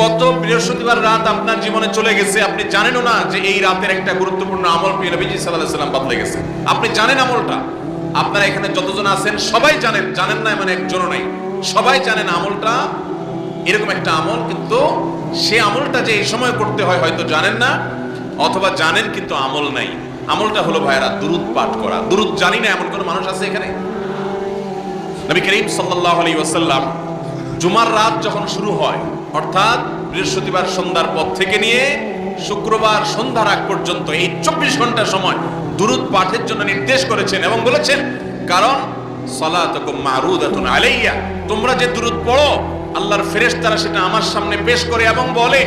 কত বৃহস্পতিবার রাত আপনার জীবনে চলে গেছে, আপনি জানেনও না যে এই রাতের একটা গুরুত্বপূর্ণ আমল প্রিয় নবীজি আলাইহি সাল্লাম বদলে গেছে। আপনি জানেন আমলটা? আপনারা এখানে যতজন আছেন সবাই জানেন জানেন না মানে একজনও নাই। সবাই জানেন আমলটা এরকম একটা আমল, কিন্তু সে আমলটা যে এই সময় করতে হয় হয়তো জানেন না, অথবা জানেন কিন্তু আমল নাই। আমলটা হলো ভাইরা দুরুদ পাঠ করা। দুরুদ জানি না এমন কোন মানুষ আছে এখানে? নবী করিম সাল্লাল্লাহু আলাইহি ওয়াসাল্লাম জুমার রাত যখন শুরু হয়, অর্থাৎ বৃহস্পতিবার সন্ধ্যার পর থেকে নিয়ে শুক্রবার সন্ধ্যার আগ পর্যন্ত এই চব্বিশ ঘণ্টা সময় দুরুদ পাঠের জন্য নির্দেশ করেছেন এবং বলেছেন, কারণ সলাতুকুম মারুদাতুন আলাইয়া, তোমরা যে দুরুদ পড়ো, আল্লাহর ফেরেশতারা সেটা আমার সামনে পেশ করে এবং বলে,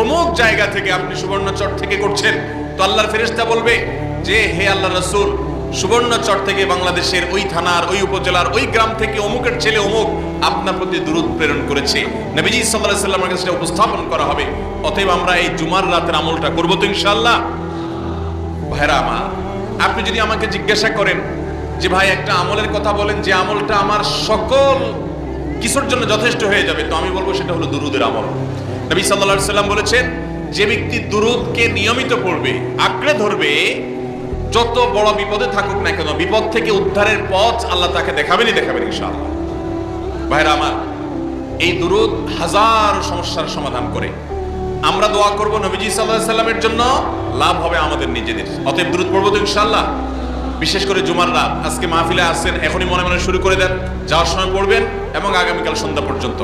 অমুক জায়গা থেকে আপনি সুবর্ণচর থেকে করছেন। তো আল্লাহর ফেরেশতা বলবে যে, হে আল্লাহ রাসূল সুবর্ণচর থেকে বাংলাদেশের ওই থানার, ওই উপজেলার, ওই গ্রাম থেকে অমুকের ছেলে অমুক আপনার প্রতি দূরত প্রেরণ করেছে। নবীজি আলাইহি সাল্লামের কাছে উপস্থাপন করা হবে। অতএব আমরা এই জুমার রাতের আমলটা করব তো ইনশাআল্লাহ। ভাইরা আমার, আপনি যদি আমাকে জিজ্ঞাসা করেন যে ভাই একটা আমলের কথা বলেন যে আমলটা আমার সকল কিছুর জন্য যথেষ্ট হয়ে যাবে, তো আমি বলব সেটা হলো দুরুদের আমল। নবী আলাইহি সাল্লাম বলেছেন, যে ব্যক্তি দুরুদকে নিয়মিত পড়বে, আঁকড়ে ধরবে যত বড় বিপদে থাকুক না কেন, বিপদ থেকে উদ্ধারের পথ আল্লাহ তাকে দেখাবেনই দেখাবেন ইনশাআল্লাহ। ভাইরা আমার, এই দুরুদ হাজার সমস্যার সমাধান করে। আমরা দোয়া করব নবীজি আলাইহি সাল্লামের জন্য, লাভ হবে আমাদের নিজেদের। অতএব দুরুদ পড়ব তো ইনশাআল্লাহ। বিশেষ করে জুমার রাত, আজকে মাহফিলে আসছেন, এখনই মনে মনে শুরু করে দেন, যাওয়ার সময় পড়বেন এবং আগামীকাল সন্ধ্যা পর্যন্ত।